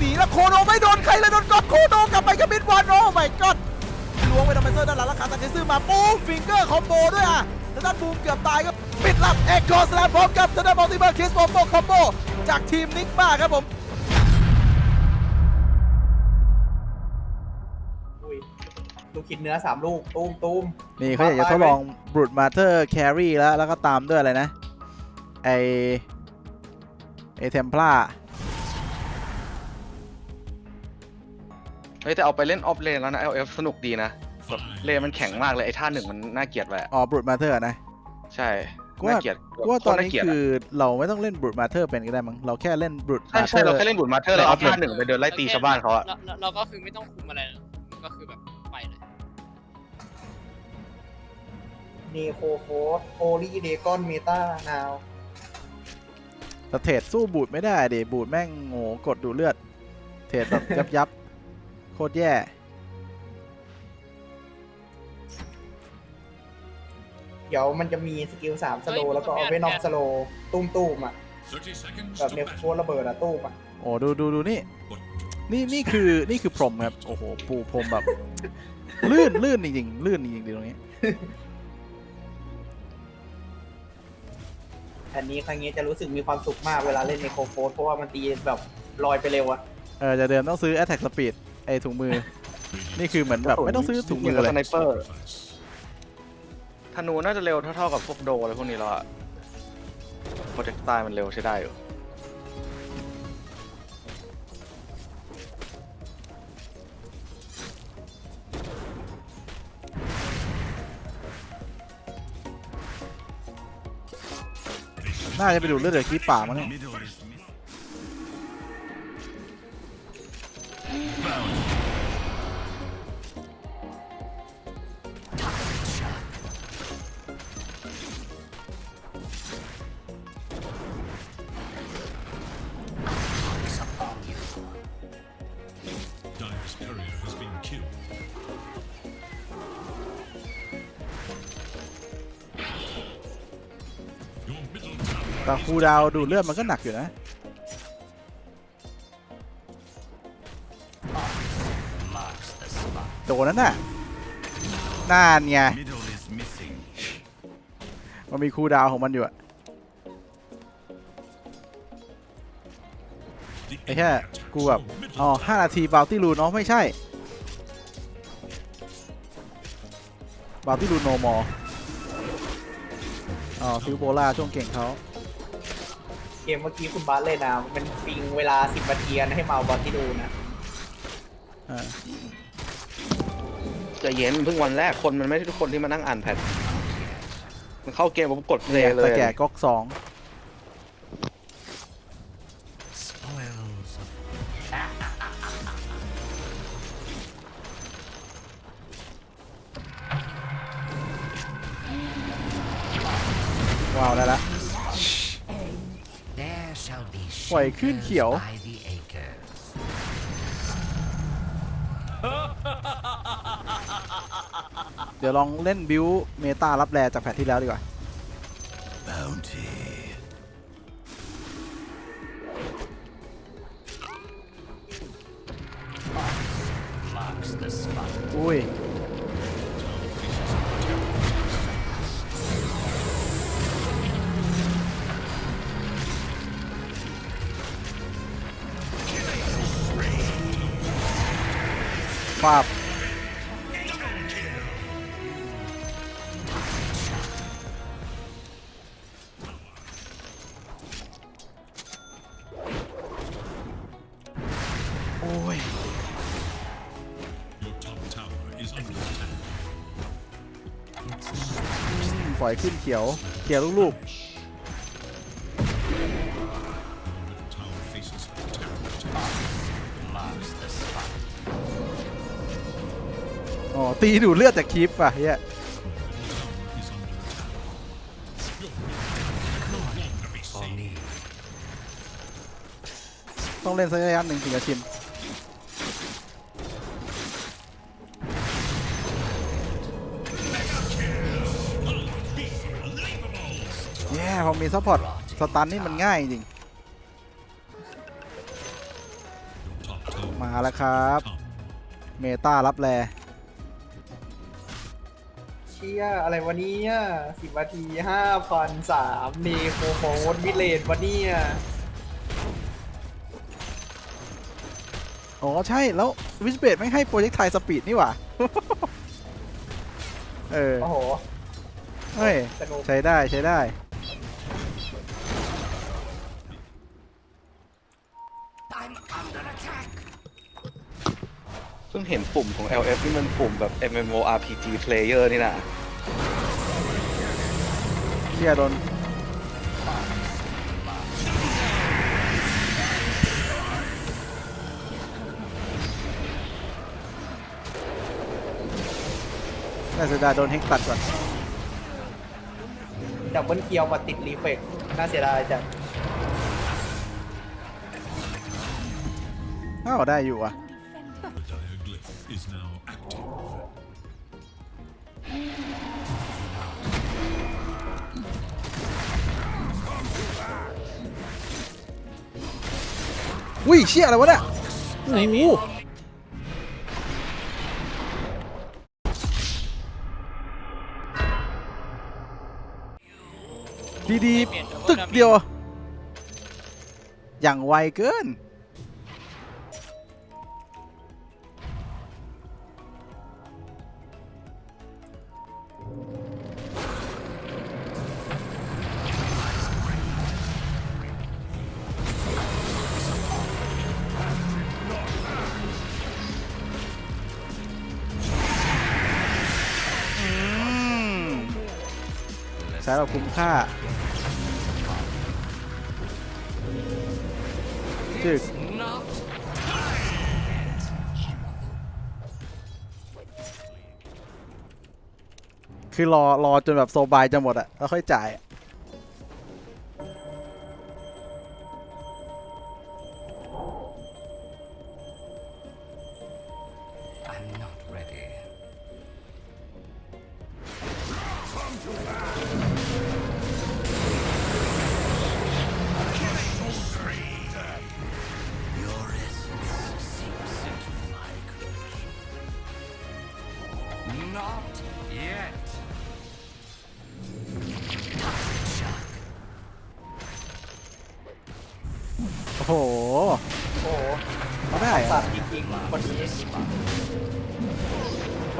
หนีแล้วโคโนไม่โดนใครเลยโดนก๊อตโคโนกลับไปกับมิดวันโอ้ my god ล้วงไปทำไมเซอร์ด้านหลังแล้วขาตัดเจซึมาปูฟิงเกอร์คอมโบด้วยอะแล้วด้านบูมเกือบตายก็ปิดลับเอ็กโคสแลมพร้อมกับทางด้านมัลติเบอร์คิสโมโมคอมโบจากทีมนิกมาครับผมลูกคิดเนื้อสามลูก ตูมตูมนี่เขาอยากจะทดลองบรูดมาเตอร์แครีแล้ว แล้วก็ตามด้วยอะไรนะ ไอไอเทมพลา เฮ้ยแต่เอาไปเล่นออฟเลนแล้วนะ LF สนุกดีนะแบบเลนมันแข็งมากเลยไอ้ท่าหนึ่งมันน่าเกลียดไปอะอ๋อบรูดมาเตอร์นะ ใช่กูว่า น่าเกลียดกูว่าตอนนี้โคตรเกลียดคือเราไม่ต้องเล่นบรูดมาเตอร์เป็นก็ได้มั้งเราแค่เล่นบรูดใช่มาเตใช่อร์ เราแค่เล่นบุญมาเธอร์แล้วเอาท่าหนึ่งไปเดินไล่ตีชาวบ้านเขาอะรรเราก็คือไม่ต้องคุมอะไรเลยก็คือแบบไปเลยเนโคโฟสโอลีเดกอนเมตานาวแต่เทรดสู้บูดไม่ได้เดบูดแม่งโง่กดดูเลือด เทรดแบบ ยับยับโคตรแย่เดี๋ยวมันจะมีสกิลสามสโลแล้วก็เอาไว้นอกสโลตุ้มตูมๆอะ30 seconds แบบ to เนโค battle. โฟสระเบิดอะตูมอะโอ้ดูดูดูนี่ นี่นี่คือนี่คือพรหมครับโอ้โหปูพรหมแบบลื่นลื่นจริงๆลื่นจริงๆดีตรงนี้อันนี้ครั้งนี้จะรู้สึกมีความสุขมากเวลาเล่นเนโคโฟสเพราะว่ามันตีแบบลอยไปเร็วอะเออจะเดิมต้องซื้อ Attack Speed ไอถุงมือ นี่คือเหมือนแบบไม่ต้องซื้อถุงมือกับเลสยไนเปอร์ Sacrifice. ธนูน่าจะเร็วเท่าๆกับพวกโดอะไรพวกนี้แล้วอะโปรเจกต์ตายมันเร็วใช้ได้อยู่น่าจะไปดูเลือดเดือดคีป่ามั้งเนี่ย แต่คูดาวดูเลือดมันก็หนักอยู่นะ โดนนั่นน่ะนานไงมันมีคูดาวของมันอยู่อะไอ้แค่กูแบบอ๋อห้านาทีบาวตี้รูนเนาะไม่ใช่บาวตี้รูนโนมออ๋อซิลโบล่าช่วงเก่งเขา มเมื่อกี้คุณบาสเลยนะ มันปิงเวลาสิบนาทีนะให้มาเอาบอลที่ดูนะอ่าใจะเย็นเพิ่งวันแรกคนมันไม่ใช่ทุกคนที่มานั่งอ่านแพทมันเข้าเกมผมกดเพลย์เลแต่ยแก่ก๊อกสอง ขึ้นเขียว by the acres. เดี๋ยวลองเล่นบิวเมตารับแรจากแพทที่แล้วดีกว่า bounty. อุ้ย ฟาบโอ้ยปล่อยขึ้นเขียว เขียวลูกๆ ตีดูเลือดจากคลิปอะเฮียต้องเล่นสักระยะหนึ่งถึงจะชินแย่พอมีซัพพอร์ตสตันนี่มันง่ายจริง มาแล้วครับ เมตารับแล ชี่ยอะไรวะเนี่ยสิบนาทีห้าพันสามเนโคโมดวิเลนวะเนี่ยอ๋อใช่แล้ววิสเบดไม่ให้โปรเจกต์ไทยสปีดนี่หว่า เออ โอ้โห เฮ้ย สนุก ใช้ได้ใช้ได้ เพิ่งเห็นปุ่มของ LF นี่มันปุ่มแบบ MMORPG player นี่นะเชียโดนน่าเสียดายโดนเฮกตัดก่อน ดับเบิลเคียวมาติดรีเฟกน่าเสียดายจังอ้าวได้อยู่อะ อุ้ยเชี่ยอะไรวะเนี่ยโอ้โหดีดีๆตึกเดียว อย่างไวเกิน คุ้มค่าจึกคือรอรอจนแบบโซบายจะหมดอะแล้วค่อยจ่ายอะ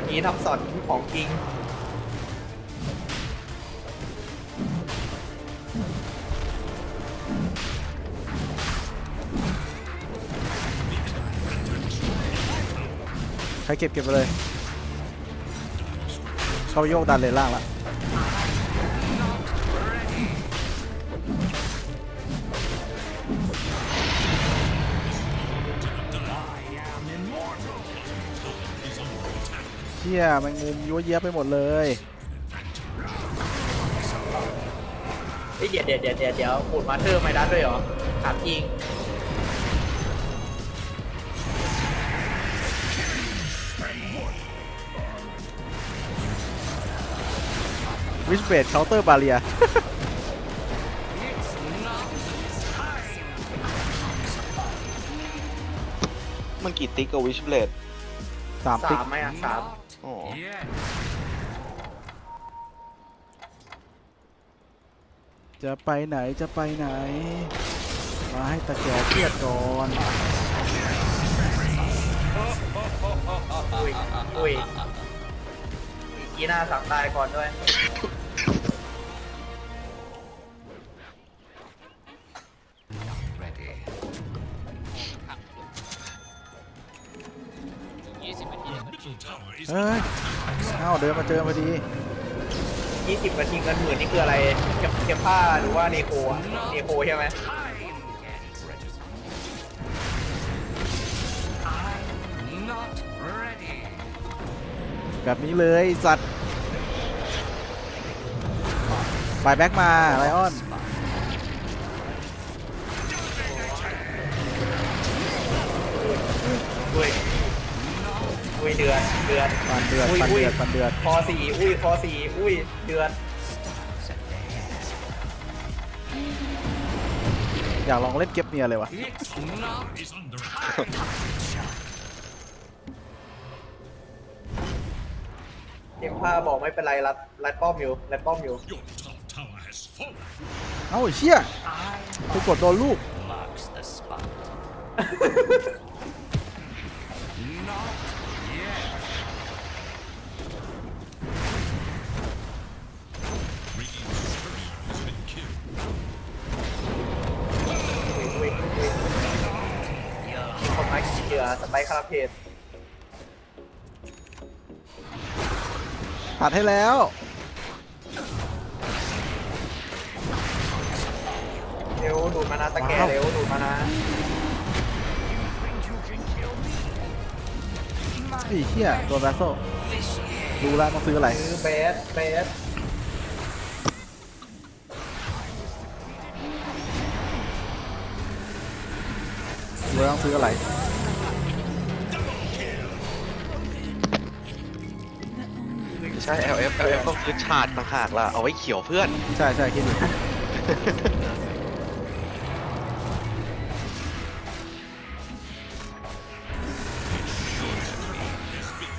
คนนี้ทำสอนของจริงใครเก็บเก็บไปเลย เขาโยกดันเลยล่างละ เชี่ยแมันมุมยั่วเยียบไปหมดเลยเฮ้ยเดี๋ยวเดี๋ยวเดี๋ยวเดี๋ยวเดี๋ยวปูดมาเธอร์ไม่ได้ด้วยเหรอถามจริงวิสเบดเคาน์เตอร์บาเรียมันกี่ติ๊กกับวิชเบลดสามติ๊กสามไหมอะสาม อ๋อจะไปไหนจะไปไหน มาให้ตะแกเครียดก่อนอุ้ยอุ้ยอีกทีหน้าสั่งตายก่อนด้วย เลย Middle tower is เฮ้ยเอ้าเดินมาเจอพอดี20นาทีเงินหมื่นนี่คืออะไรเก็บเก็บผ้าหรือว่าเนโคอะเนโคใช่ไหมแบบนี้เลยสัตว์ไปแบ็กมาไลออนอุ้ย อุ้ยเดือดเดือดปันเดือดปันเดือดปันเดือดพอสี่อุ้ยพอสี่อุ้ยเดือดอยากลองเล่นเก็บเนียเลยวะเก็กผ้าบอกไม่เป็นไรรัดรัดป้อมอยู่รัดป้อมอยู่เอ้าเชี่ยไปกดโดนลูก คนไม้เหยื่อสไปค์คาราเพจตัดให้แล้ว เร็วดูดมานะตะแกว้าว เร็วดูดมานะไอ้เชี่ยโดนแบสโซรู้แล้วต้องซื้ออะไร ซื้อเบสเบสรู้แล้วต้องซื้ออะไร ช่ LF LF ต้องซื้อชาติต่างหากล่ะ เอาไว้เขียวเพื่อน ใช่ใช่คิดดู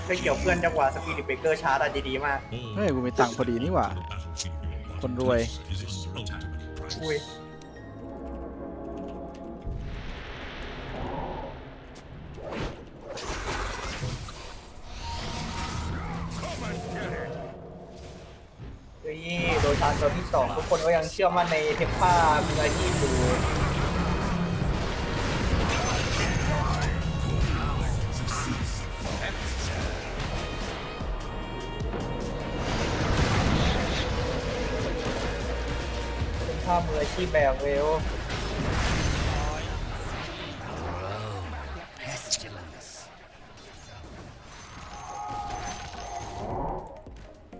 ไปเกี่ยวเพื่อนจังหวะสปีดเบเกอร์ชาร์จอะดีๆมากเฮ้ยกูมีตังค์พอดีนี่หว่า คนรวย Is its ultimate price. อุ้ยาตัวที่สองทุกคนก็ยังเชื่อมั่นในเทมผ้ามืออาชีพอยู่เป็นภาพมืออาชีพแบบเร็ว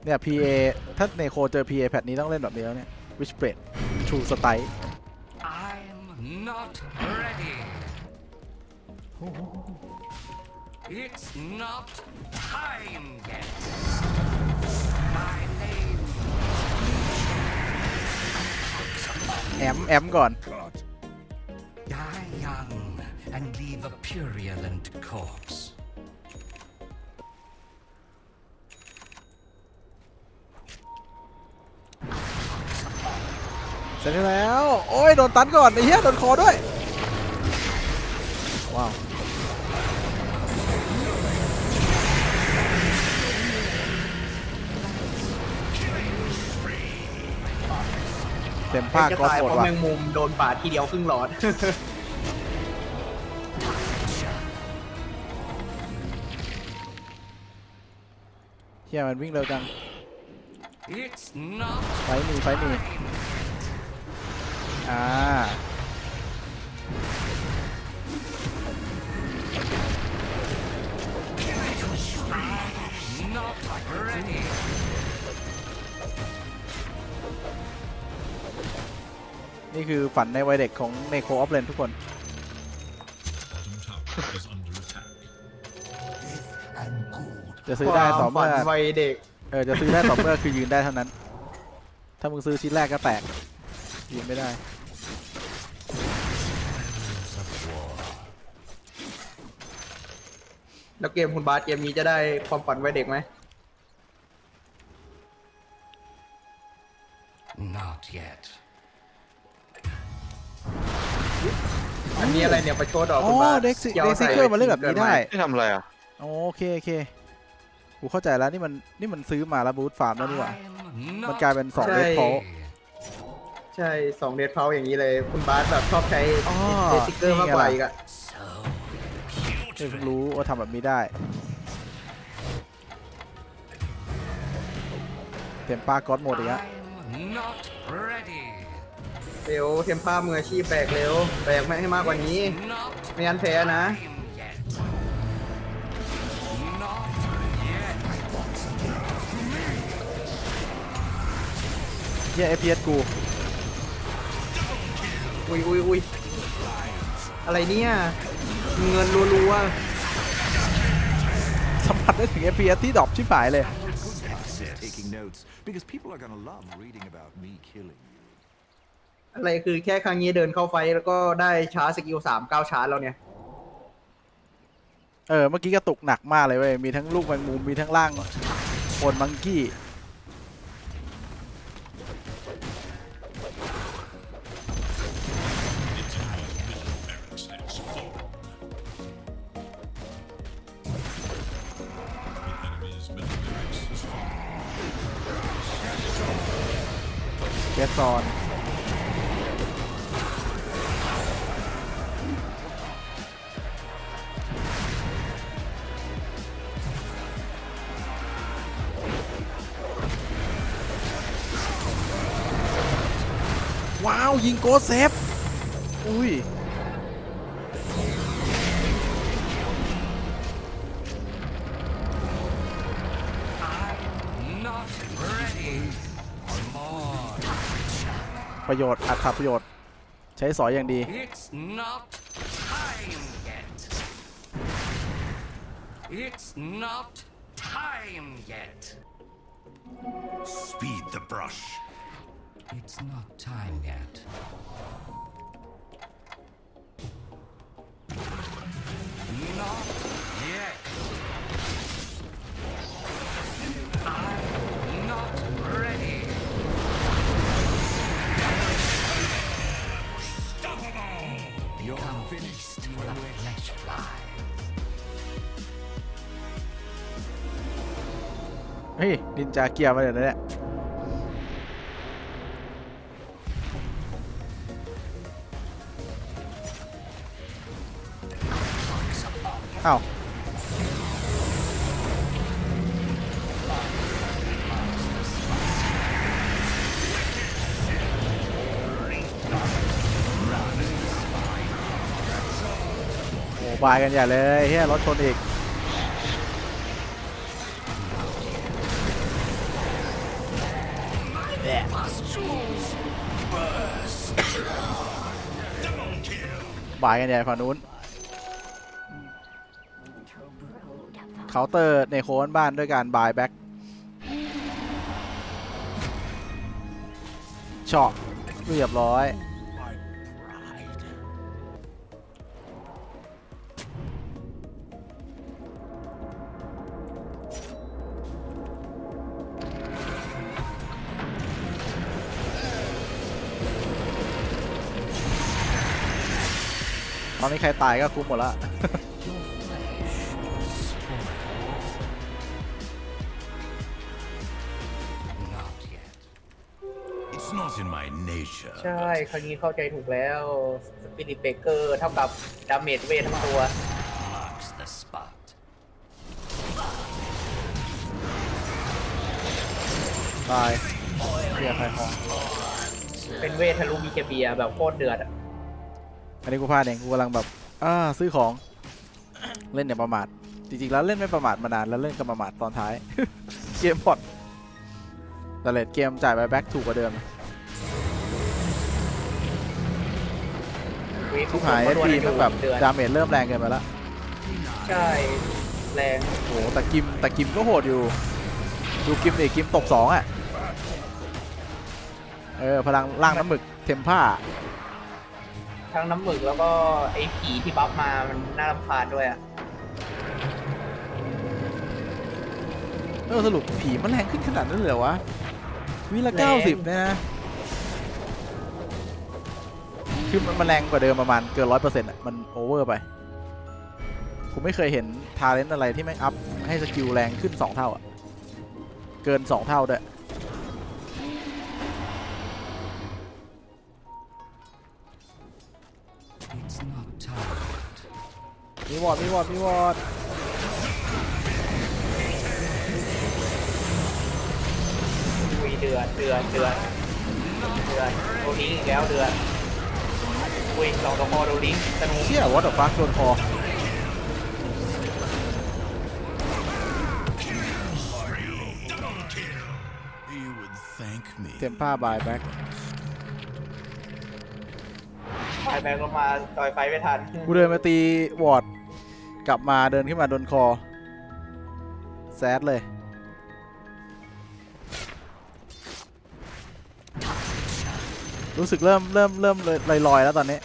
เนี่ย PA ถ้าเนโคเจอ PA แพทนี้ต้องเล่นแบบนี้แล้วเนี่ย Witch b r a d True Style I'm not ready. It's not time yet. My name แอมแอมก่อน die young and leave a purulent corpse. เสร็จแล้ว โอ้ยโดนตันก่อนไอ้เหี้ยโดนคอด้วย ว้าวเต็มภาคจะก็ตายหมเพดราะว่ะแมงมุมโดนป่าดทีเดียวครึ่งหลอด เฮียมันวิ่งเร็วจัง It's not ไฟมีไฟมี อ่า not ready. นี่คือฝันในวัยเด็กของเนโคออฟเลนทุกคน Bottom tower is under attack. จะซื้อได้ต่อฝัเมื่อวัยเด็ก เออ จะซื้อได้ต่อเมื่อคือยืนได้เท่านั้น ถ้ามึงซื้อชิ้นแรกก็แตกยืนไม่ได้ แล้วเกมคุณบาสเกมนี้จะได้ความฝันวัยเด็กไหม Not yet. อันนี้อะไรเนี่ยประชดเหรออ๋คุณอบาสเด็กซิกี่ยวเด็กซิใส่เกอร์มาเล่นแบบนี้ได้ไม่ทำอะไรอะ โอเคโอเคกูเข้าใจแล้วนี่มันนี่มันซื้อมาแล้วบูทฟาร์มแล้วนี่หว่า I'm มัน not กลายเป็นสองเดใช่ทโพ ใช่สองเดทเพาอย่างนี้เลย คุณบาสแบบชอบใช้อ๋อเดสติกเกอร์มากกว่านี่ไงล่ะ อีกอะ so เพิ่งรู้ว่าทำแบบนี้ได้เต็มป้าก๊อตโหมดอีกแล้ว I'm not ready. เร็วเทมภาพมืออาชีพแบกเร็วแบกไม่ให้มากกว่านี้ Not ไม่งั้นแพ้นะ time yet. Not yet. เฮีย FPS กู อุ้ยอุ้ยอุ้ยอะไรเนี่ย เงินรัวสัมผัสได้ถึง FPS ที่ดรอปชิบหายเลย taking notes because people are going to love reading about me killing you. ๆอะไรคือแค่ครั้งนี้เดินเข้าไฟท์แล้วก็ได้ชาร์จสกิลสามเก้าชาร์จแล้วเนี่ย เออ เมื่อกี้กระตุกหนักมากเลยเว้ย มีทั้งลูกแมงมุม มีทั้งล่างคนมังกี้ เกซอนว้าว ยิงโกเซฟ อุ้ย ประโยชน์อัตราประโยชน์ ใช้สอยอย่างดี It's not time yet. It's not time yet. Speed the brush. It's not time yet. Not yet. เฮ้ยนินจาเกียร์มาเดี๋ยวนี้เนี่ยอ้าวโอ้บายกันใหญ่เลยเฮียรถชนอีก บายกันใหญ่ฝั่งนู้นเคาน์เตอร์ในโค้นบ้านด้วยการบายแบ็กเฉาะเรียบร้อย อนนี้ใครตายก็คุ้มหมดละ Not yet. It's not in my nature. ใช่ ครั้งนี้เข้าใจถูกแล้วสปิริตเบเกอร์เท่ากับดาเมจเวททั้งตัว Marks the spot. ตายเรียกใครของเป็นเวททะลุมีเคเบียแบบโคตรเดือดอะอั นนี้กูพลาดเองกูกำลังแบบอ่าซื้อของเล่นอย่าประมาทจริงๆแล้วเล่นไม่ประมาทมานานแล้วเล่นก็ประมาทตอนท้าย เกมพอดแต่เลดเกมจ่ายไปแบ็กถูกกว่าเดิมเวททุกหายก็ทีโดมันนแบบเดือดดาเมจเริ่มแรงเกินไปแล้วใช่แรงโอ้โหแต่กิมแต่กิมก็โหดอยู่ดูกิมดิกิมตบสองอะเออพลังร่างน้ำหมึกเทมผ้า ทั้งน้ำหมึกแล้วก็ไอ้ผีที่บัฟมามันน่ารำคาญด้วยอะเออสรุปผีมันแรงขึ้นขนาดนั้นเลยเหรอวะวิละเก้าสิบเนี่ยนะคือมันมันแรงกว่าเดิมประมาณเกินร้อยเปอร์เซ็นต์อะมันโอเวอร์ไป ผมไม่เคยเห็นทาเลนต์อะไรที่แม่งอัพให้สกิลแรงขึ้น2เท่าอะ เกิน2เท่าด้วย มีวอดมีวอดมีวอดคุยเดือดเดือดเดือดเดือดโดนลิงก์อีกแล้วเดือดคุยสองตัวคอโดนลิงก์ธนูเชี่ยวอตเตอร์ฟักโดนคอ You would thank me. เทมผ้าบายแบ็ก ไอ แบงก็มาจอยไฟไม่ทันกูเดินมาตีวอร์ดกลับมาเดินขึ้นมาโดนคอแซดเลย รู้สึกเริ่มเริ่มเริ่มลอยลอยๆแล้วตอนนี้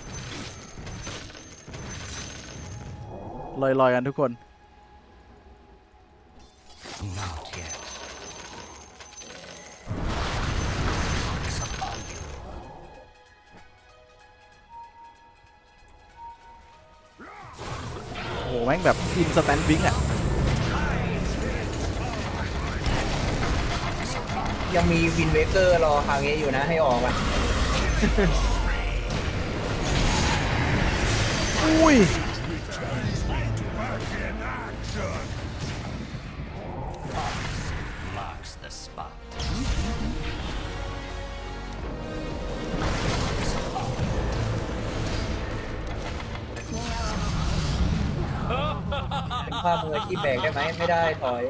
ลอยๆกันทุกคน ม่งแบบอินสแตนบิงอะยังมีวินเวเกอร์รอคางเงอยู่นะให้ออกอะ อุ้ย เป็นภามืออาชีพแบกได้ไหมไม่ได้ถอย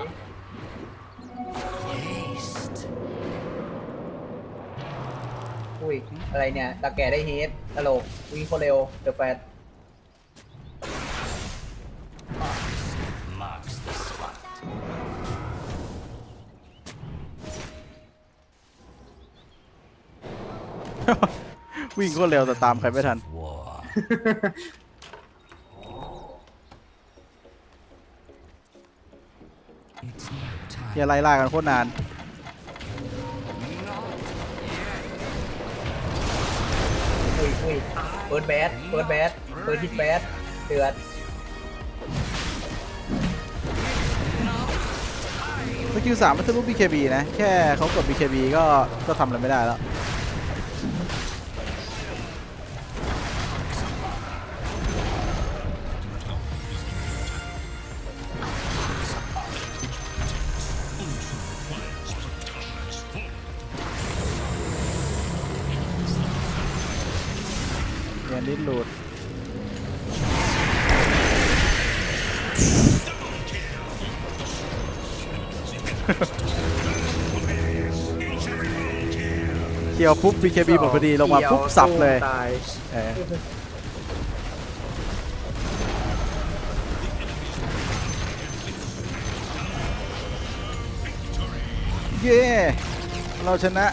อุ้ยอะไรเนี่ยตาแก่ได้เฮดตลกวิ่งโคตรเร็วเดอะแฟตวิ่งก็เร็วแต่ตามใครไม่ทัน เฮียไล่ล่ากันโคตรนานอุ้ยอุ้ยเปิดแบดเปิดแบดเปิดฮิตแบดเดือดสกิลสามมันทะลุ BKB นะ แค่เขากด BKB ก็ก็ทำอะไรไม่ได้แล้ว เกี่ยวปุ๊บ BKB หมดพอดีลงมาปุ๊บสับเลยตายเออเย้เราชนะ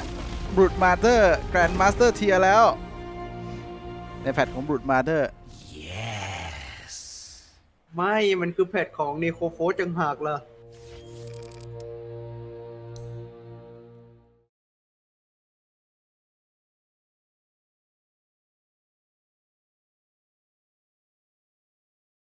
บรูดมาเตอร์แกรนด์มาสเตอร์เทียแล้ว ในแพทของบรูดมาเตอร์ Yes. ไม่ มันคือแพทของเนโคโฟจังหากล่ะ